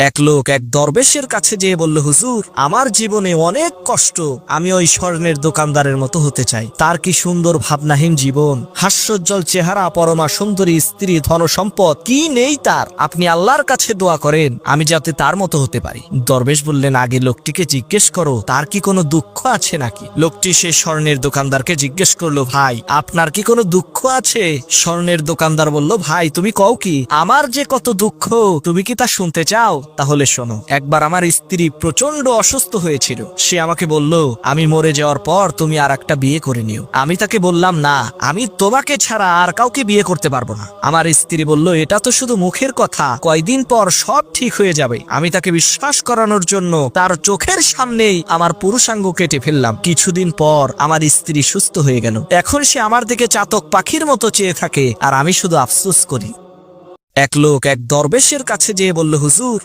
এক লোক এক দরবেশের কাছে যেয়ে বলল, হুজুর, আমার জীবনে অনেক কষ্ট। আমি ওই স্বর্ণের দোকানদারের মতো হতে চাই। তার কি সুন্দর ভাবনাহীন জীবন। হাস্যোজ্জ্বল চেহারা, পরমা সুন্দরী স্ত্রী ধন সম্পদ কি নেই তার? আপনি আল্লাহর কাছে দোয়া করেন, আমি যাতে তার মতো হতে পারি। দরবেশ বললেন, আগে লোকটিকে জিজ্ঞেস করো, তার কি কোনো দুঃখ আছে নাকি? লোকটি সে স্বর্ণের দোকানদারকে জিজ্ঞেস করল, ভাই, আপনার কি কোনো দুঃখ আছে? স্বর্ণের দোকানদার বলল, ভাই, তুমি কও কি? আমার যে কত দুঃখ, তুমি কি তা শুনতে চাও? তাহলে শোনো, একবার আমার স্ত্রী প্রচণ্ড অসুস্থ হয়েছিল। সে আমাকে বলল, আমি মরে যাওয়ার পর তুমি আর একটা বিয়ে করে নিও। আমি তাকে বললাম, না, আমি তোমাকে ছাড়া আর কাউকে বিয়ে করতে পারব না। আমার স্ত্রী বলল, এটা তো শুধু মুখের কথা, কয়দিন পর সব ঠিক হয়ে যাবে। আমি তাকে বিশ্বাস করানোর জন্য তার চোখের সামনেই আমার পুরুষাঙ্গ কেটে ফেললাম। কিছুদিন পর আমার স্ত্রী সুস্থ হয়ে গেল। এখন সে আমার দিকে চাতক পাখির মতো চেয়ে থাকে, আর আমি শুধু আফসোস করি। এক লোক এক দরবেশের কাছে যেয়ে বলল, হুজুর